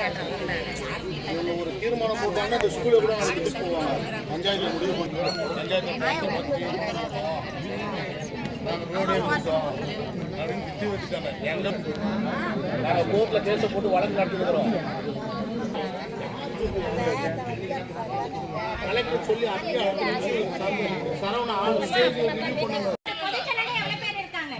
இவங்க ஒரு தீர்மானம் போட்டாங்கன்னா இந்த ஸ்கூலை கூட நடத்திட்டு போவாங்க. பஞ்சாயத்துல முடிவு பண்ணுறோம் நாங்கள் கோர்ட்டில் கேஸை போட்டு வழக்கு நடத்திக்கிறோம் கலெக்டர் சொல்லி சரவணா ஸ்டேஜ் பண்ணுங்க குறைகளை எவ்வளவு பேர் இருக்காங்க?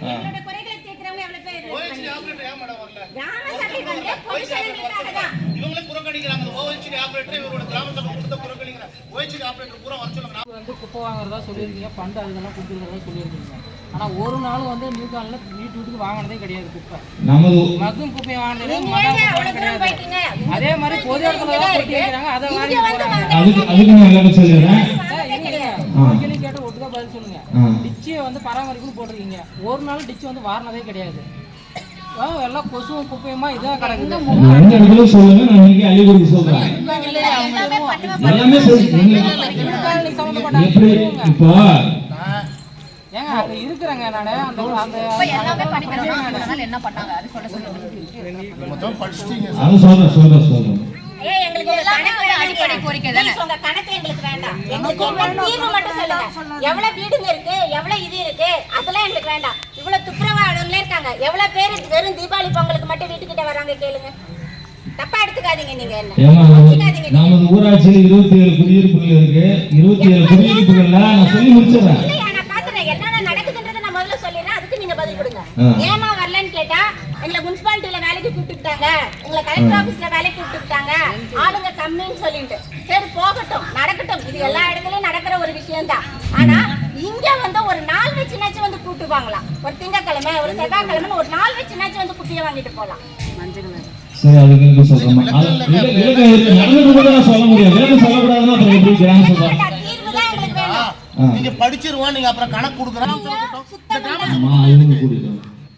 கிராம சபை வந்து பொதுச்செயலாளர்களுக்காக தான். இவங்களே புறக்கணிக்கிறாங்க ஓஹெச்டி ஆபரேட்டர் இவரோட கிராம சபை கொடுத்த புறக்கணிக்கிறாங்க ஓஹெச்டி ஆபரேட்டர் பூரா வர சொல்லுங்க. வந்து குப்பை வாங்குறதா சொல்லியிருக்கீங்க ஃபண்ட் அதுக்கெல்லாம் கொடுத்துருக்கறதா சொல்லியிருக்கீங்க. ஆனால் ஒரு நாள் வந்து நியூ காலில் வீட்டு வீட்டுக்கு வாங்கினதே கிடையாது குப்பை. நமது மக்கும் குப்பையை வாங்கினது மகா குப்பை கிடையாது? அதே மாதிரி பொது இடத்துல தான் கொட்டி வைக்கிறாங்க அதை வாங்கி கேள்வி கேட்டு ஒட்டுக்கா பதில் சொல்லுங்க. டிச்சியை வந்து பராமரிப்புன்னு போட்டிருக்கீங்க. ஒரு நாள் டிச்சு வந்து வாரினதே கிடையாது. எல்லாம் கொசுவும் குப்பையுமா? இதான் கிடக்குது சொல்லுங்க நான் சொல்றேன். எல்லாமே எப்படி இப்போ? ஏங்க அங்க இருக்கிறேங்க நானு. அந்த அந்த எல்லாமே படிக்கிறோம் அதனால என்ன பண்ணாங்க? அது சொல்ல சொல்லுங்க. மொத்தம் படிச்சிட்டீங்க அது சொல்றேன் சொல்றேன் சொல்றேன். ஏய், எங்களுக்கு கணக்கு. அடிப்படை கோரிக்கை தானே. உங்க கணக்கு எங்களுக்கு வேண்டாம். எங்களுக்கு என்ன தீர்வு மட்டும் சொல்லுங்க. எவ்வளவு வீடுங்க இருக்கு எவ்வளவு இது இருக்கு அதெல்லாம் எங்களுக்கு வேண்டாம். இவ்வளவு துப்புரவாளர்களே இருக்காங்க. எவ்வளவு பேர் வெறும் தீபாவளி பொங்கலுக்கு மட்டும் வீட்டுக்கிட்ட வராங்க கேளுங்க. நமது ஊராட்சியில் இருபத்தி ஏழு குடியிருப்புகள் இருக்கு இருபத்தி ஏழு குடியிருப்புகள்ல நான் சொல்லி முடிச்சிடுறேன் இல்லையா, நான் பாத்துறேன். என்னென்ன நடக்குதுன்றதை நான் முதல்ல சொல்லிடுறேன். அதுக்கு நீங்க பதில் கொடுங்க. ஆ. ஏம்மா வரலன்னு கேட்டா, எங்களை municipalityல வேலைக்கு கூப்பிட்டுக்கிட்டாங்க. எங்களை collector officeல வேலைக்கு கூப்பிட்டுக்கிட்டாங்க. ஆளுங்க கம்மின்னு சொல்லிட்டு. சரி, போகட்டும், நடக்கட்டும். இது எல்லா இடத்துலயும் நடக்கிற ஒரு விஷயம்தான். ஆனா, இங்க வந்து ஒரு நாள் வச்சுனாச்சும் வந்து கூப்பிட்டுப்பாங்களாம். ஒரு திங்கட்கிழமை, ஒரு செவ்வாய்க்கிழமைன்னு ஒரு நாள் வச்சுனாச்சும் வந்து குப்பையை வாங்கிட்டு போலாம். சரி அதுக்கு எனக்கு சொல்றேன். நடந்தது கூட நான் சொல்ல முடியாது விலக்கு சொல்லக்கூடாதுன்னா அப்புறம் எப்படி கிராம சபை கேட்டா, தீர்வு தான் எங்களுக்கு வேணும். ஆ. நீங்க படிச்சிருவோம் நீங்க அப்புறம் கணக்கு கூட்டிட்டோம்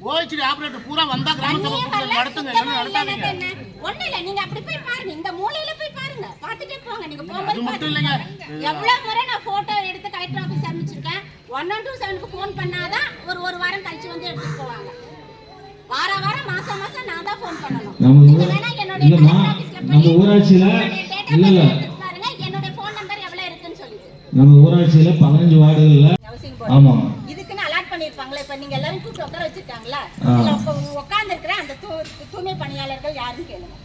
ஓஹெச்டி ஆபரேட்டர் பூரா வந்தா கிராம சபை நடத்துங்க நடத்தாதீங்க என்ன? ஒண்ணும் இல்ல, நீங்க அப்படி போய் பாருங்க. இந்த மூலையில போய் பாருங்க. பார்த்துட்டே போங்க. நீங்க போகும்போது மட்டும் இல்லைங்க. எவ்வளவு முறை நான் photo எடுத்து collector office அனுப்பிச்சிருக்கேன். 112 க்கு phone பண்ணாதான் ஒரு ஒரு வாரம் கழிச்சு வந்து எடுத்துட்டு போவாங்க. வார வாரம் மாசம் மாசம் நான் தான் phone பண்ணணும். நம்ம இல்லம்மா நம்ம ஊராட்சியில இல்ல இல்ல phone number எவ்வளவு இருக்குன்னு சொல்லிட்டு. நம்ம ஊராட்சியில வார்டுகள்ல. ஆமா இதுக்குன்னு allot பண்ணிருப்பாங்களே. இப்ப நீங்க எல்லாரும் கூப்பிட்டு உட்கார வச்சிருக்காங்களா? உக்க- உட்கார்ந்திருக்கிற அந்த தூ- தூய்மை பணியாளர்கள் யாருன்னு கேளுங்க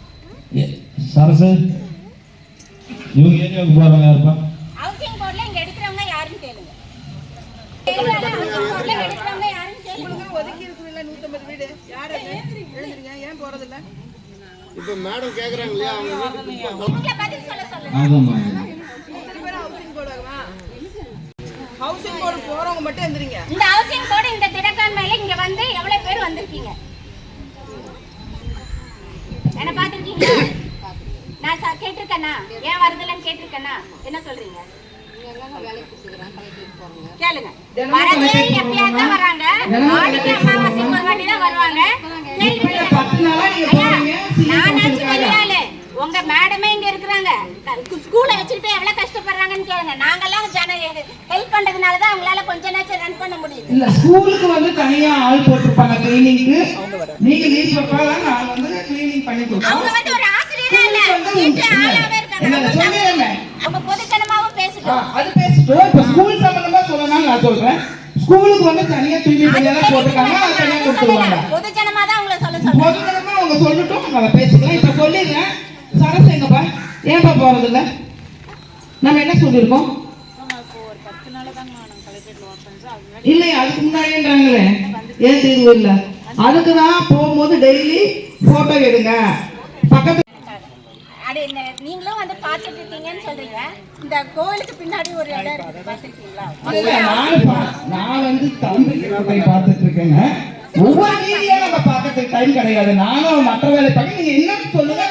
சரசு இவங்க ஏரியாவுக்கு போறவங்க யாருப்பா ஹவுசிங் போர்ட்ல இங்க எடுக்கிறவங்க யாருன்னு கேளுங்க இப்ப மேடம் கேக்குறாங்க இல்லையா ஹவுசிங் போர்டு போறவங்க மட்டும் இந்த ஹவுசிங் போர்டு இந்த திடக்கான்மையில இங்க வந்து எவ்வளவு பேர் வந்திருக்கீங்க? என்ன பாத்திருக்கீங்க நான் கேட்டிருக்கேனா? ஏன் வருதுலன்னு கேட்டிருக்கேனா? என்ன சொல்றீங்க? கேளுங்க. வரதே எப்பயாவது தான் வராங்க. ஆடிக்கு அமாவாசை ஒரு வாட்டி தான் வருவாங்க கேள்வி கேளுங்க. பத்து நாளா நீங்க ஐயா, போறீங்க சீக்கிரம் நானாச்சும் வெளியாளு. உங்க மேடமே இங்க இருக்கிறாங்க ஸ்கூலை வச்சுக்கிட்டு எவ்வளவு கஷ்டப்படுறாங்கன்னு கேளுங்க. நாங்கெல்லாம் ஜன ஹெல்ப் பண்றதுனால தான் அவங்களால கொஞ்ச நேரம் ரன் பண்ண முடியுது. இல்ல ஸ்கூலுக்கு வந்து தனியா ஆள் போட்டிருப்பாங்க கிளீனிங்க்கு நீங்க லீவ் போட்டாலும் நான் வந்து கிளீனிங் பண்ணி அவங்க கொடுப்போம் வந்து ஒரு ஆசிரியரா இல்ல. வீட்டு ஆளாவே இருக்காங்க. அவங்க ஆ, பேசிட்டோம். அது பேசிட்டோம். இப்ப ஸ்கூல் சம்பந்தமா சொல்லணும்னு நான் சொல்றேன். ஸ்கூலுக்கு வந்து தனியா தூய்மை பணியெல்லாம் போட்டிருக்காங்க. அது தனியா கொடுத்துருவாங்க. பொதுஜனமா தான் உங்களை சொல்ல சொல்றேன். பொதுநலமா அவங்க சொல்லட்டும். நம்ம பேசிக்கலாம். இப்ப சொல்லிடுறேன். சரஸ் எங்கப்பா? ஏன்பா போறது இல்ல நம்ம என்ன சொல்லியிருக்கோம்? இல்லையா அதுக்கு முன்னாடின்றாங்களே. ஏன் தீர்வு இல்ல? அதுக்கு தான் போகும்போது டெய்லி போட்டோ எடுங்க. பக்கத்து நீங்களும் வந்து பாத்துட்டு இருக்கீங்கன்னு சொல்றீங்க. இந்த கோயிலுக்கு பின்னாடி ஒரு இடம் இருக்கு பாத்துருக்கீங்களா இல்ல, நான் வந்து தம்பிக்கு போய் பார்த்துட்டு இருக்கேங்க ஒவ்வொரு வீதியா நம்ம பார்க்கறதுக்கு டைம் கிடையாது. நானும் மற்ற வேலை பார்க்க நீங்க என்ன சொல்லுங்க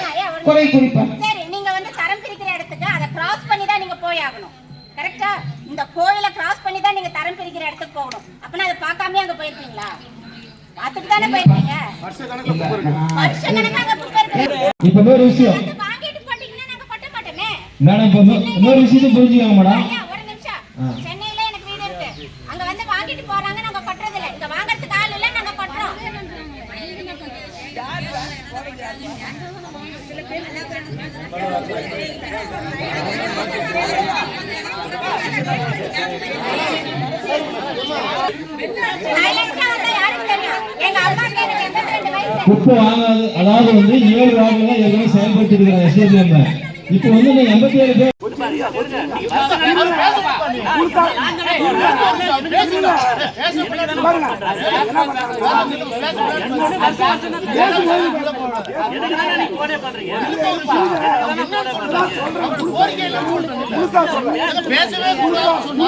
குறை குறிப்பேன் சரி நீங்க வந்து தரம் பிரிக்கிற இடத்துக்கு அதை கிராஸ் பண்ணி தான் நீங்க போய் ஆகணும். கரெக்டா இந்த கோயிலை கிராஸ் பண்ணி தான் நீங்க தரம் பிரிக்கிற இடத்துக்கு போகணும். அப்பனா அதை பார்க்காமயே அங்க போயிருப்பீங்களா? பார்த்துட்டு தானே போயிருப்பீங்க? வருஷ புக் இருக்கு. இப்ப இன்னொரு விஷயம். வாங்கிட்டு போட்டீங்கன்னா நாங்க கொட்ட மாட்டோமே. மேடம் இன்னொரு விஷயத்தை புரிஞ்சுக்கோங்க மேடம் ஐயா ஒரு நிமிஷம் சென்னையில எனக்கு வீடு இருக்கு அங்க வந்து வாங்கிட்டு போறாங்க நாங்க கொட்டுறது இல்ல இங்க வாங்குறதுக்கு ஆள் இல்ல நாங்க கொட்டுறோம் சைலன்ஸா வந்தா யாருக்கு தெரியும் எங்க அம்மாக்கு எனக்கு எண்பத்தி ரெண்டு வயசு குப்பை வாங்காது அதாவது வந்து ஏழு வார்டுல ஏற்கனவே செயல்பட்டு இருக்கிற எஸ்டிஎம் இப்போ வந்து எண்பத்தி ஏழு பேர் பேசவே கூடாதுன்னு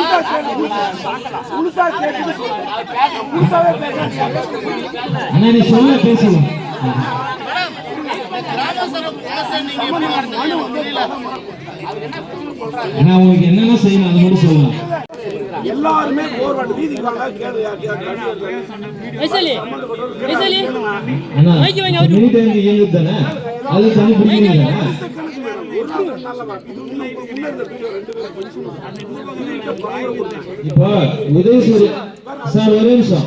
நீ சொல்ல பேசுவோம் கிராம சிறப்பு நீங்க எப்படி நடத்துறீங்க தெரியல அண்ணா உங்களுக்கு என்னென்ன செய்யணும் அது மட்டும் சொல்லலாம் எல்லாருமே போர் வாட்டு வீதிக்கு வாங்க கேளு வைசாலி வைசாலி. தானே? அது பிடிக்கிறீங்க இப்போ உதயசூரி சார் ஒரே நிமிஷம்.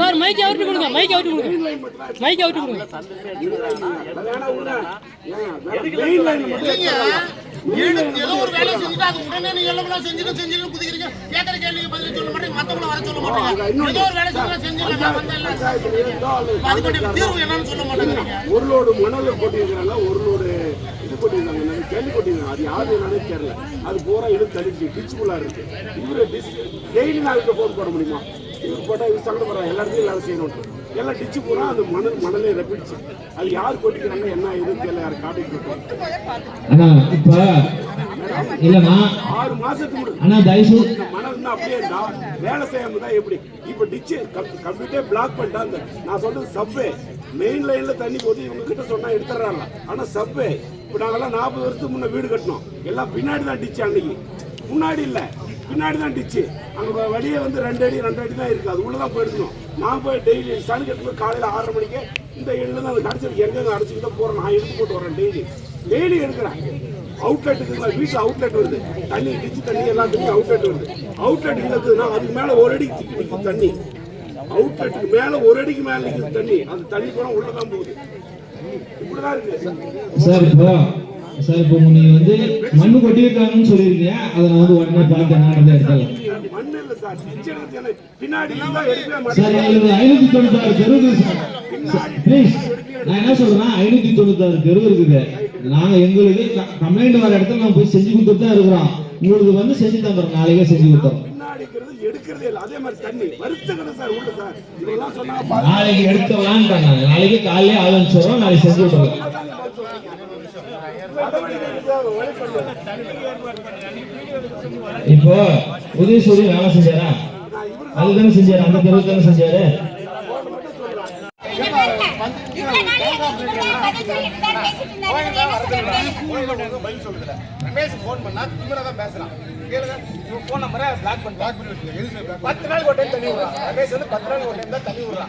சார் மைக் அவுட்டு கொடுங்க மைக் அவுட்டு கொடுங்க. மைக் அவுட்டு கொடுங்க. ஏதோ ஒரு வேலை செஞ்சுட்டு அது உடனே நீங்க எல்லாம் செஞ்சுட்டு செஞ்சுட்டு குதிக்கிறீங்க. கேட்கற கேள்விக்கு பதில் சொல்ல மாட்டீங்க மத்தவங்கள வர சொல்ல மாட்டீங்க. ஏதோ ஒரு வேலை செஞ்சா செஞ்சுட்டு நான் வந்தேன் அதுக்கு தீர்வு என்னன்னு சொல்ல மாட்டேங்கிறீங்க. ஒரு லோடு மணல் கொட்டியிருக்கிறாங்க ஒரு லோடு இது கொட்டியிருக்காங்க. கொட்டியிருக்காங்க அது யாரு என்னன்னு தெரியல. அது பூரா இழுத்து தள்ளிச்சு டிச்சுக்குள்ளா இருக்கு. இவரு டிஸ் டெய்லி நாளைக்கு போன் போட முடியுமா? இவர் போட்டா இவர் சங்கடப்படுறாங்க எல்லா இடத்துலையும் எல்லாரும் செய்யணும். எல்லாம் டிச்சு பூரா அந்த மணல் மணலே ரப்பிடுச்சு. அது யார் கொட்டிக்கிறாங்க என்ன எதுவும் தெரியல யார் காட்டிட்டு ஆறு மாசத்துக்கு அண்ணா தயவு அப்படியே இருந்தா வேலை செய்யாம தான் எப்படி? இப்ப டிச்சு கம்ப்ளீட்டே பிளாக் பண்ணிட்டாங்க. நான் சொல்றது சப்வே மெயின் லைன்ல தண்ணி போது இவங்க கிட்ட சொன்னா எடுத்துறாங்க ஆனா சப்வே இப்ப நாங்கெல்லாம் நாற்பது வருஷத்துக்கு முன்ன வீடு கட்டணும் எல்லாம் பின்னாடி தான் டிச்சு அன்னைக்கு. முன்னாடி இல்ல பின்னாடி தான் டிச்சு அங்க வழியே வந்து ரெண்டு அடி ரெண்டு அடி தான் இருக்கு. அது உள்ளதான் போயிருக்கணும் நான் போய் டெய்லி சனி கட்டும்போது காலையில ஆறரை மணிக்கு இந்த எண்ணு தான் கடைசி எங்க அடைச்சிட்டு தான் போறேன். நான் எடுத்து போட்டு வரேன் டெய்லி டெய்லி எடுக்கிறேன். அவுட்லெட் இருக்குங்களா வீட்டில் அவுட்லெட் வருது. தண்ணி டிச்சு தண்ணி எல்லாத்துக்கும் அவுட்லெட் வருது. அவுட்லெட் இருக்குதுன்னா அதுக்கு மேலே ஒரு அடிக்கு திக்கி நிற்கும் தண்ணி. அவுட்லெட்டுக்கு மேலே ஒரு அடிக்கு மேலே நிற்குது தண்ணி. அந்த தண்ணி கூட உள்ள தான் போகுது. இப்படிதான் இருக்கு. சார் இப்போ சார் இப்போ நீங்க வந்து மண்ணு கொட்டியிருக்காங்கன்னு சொல்லியிருக்கீங்க அதை நான் வந்து உடனே பார்த்து நான் இல்லை. சார். எங்களுக்கு ஐநூத்தி தொண்ணூத்தாறு தெரு சார். ப்ளீஸ் நான் என்ன சொல்றேன் ஐநூத்தி தொண்ணூத்தாறு தெரு இருக்குது. நாங்க எங்களுக்கு கம்ப்ளைண்ட் வர இடத்துல நாங்க போய் செஞ்சு கொடுத்துட்டு தான் இருக்கிறோம். உங்களுக்கு வந்து செஞ்சு தந்துடுறோம். நாளைக்கே செஞ்சு பின்னாடி இருக்கிறது. இல்லை அதே மாதிரி தண்ணி. சார் உள்ள சார். இதெல்லாம் சொன்னா நாளைக்கு எடுத்துக்கலான்ட்டாங்க நாளைக்கு காலையிலே ஆரம்பிச்சிடுறோம் நாளைக்கு செஞ்சு விட்டுறோம் இப்போ உதயசூரி வேலை செஞ்சாரா? அதுதானே செஞ்சாரு அந்த தெருவு தானே செஞ்சாரு இங்க பாருங்க. இவ்வளவு நாள் எங்களுக்கு பதில் சொல்லிட்டு தான் பேசிட்டு இருந்தாரு. நீங்க என்ன சொல்றீங்க? பதில் சொல்லுங்க ரமேஷ் ஃபோன் பண்ணா திமிரா தான் பேசுறான் கேளுங்க இவன் ஃபோன் நம்பரை பிளாக் பண்ணி பிளாக் பண்ணி வச்சுங்க பத்து நாள் ஒரு டைம் தண்ணி விடுறான் ரமேஷ் வந்து பத்து நாள் ஒரு டைம் தான் தண்ணி விடுறான்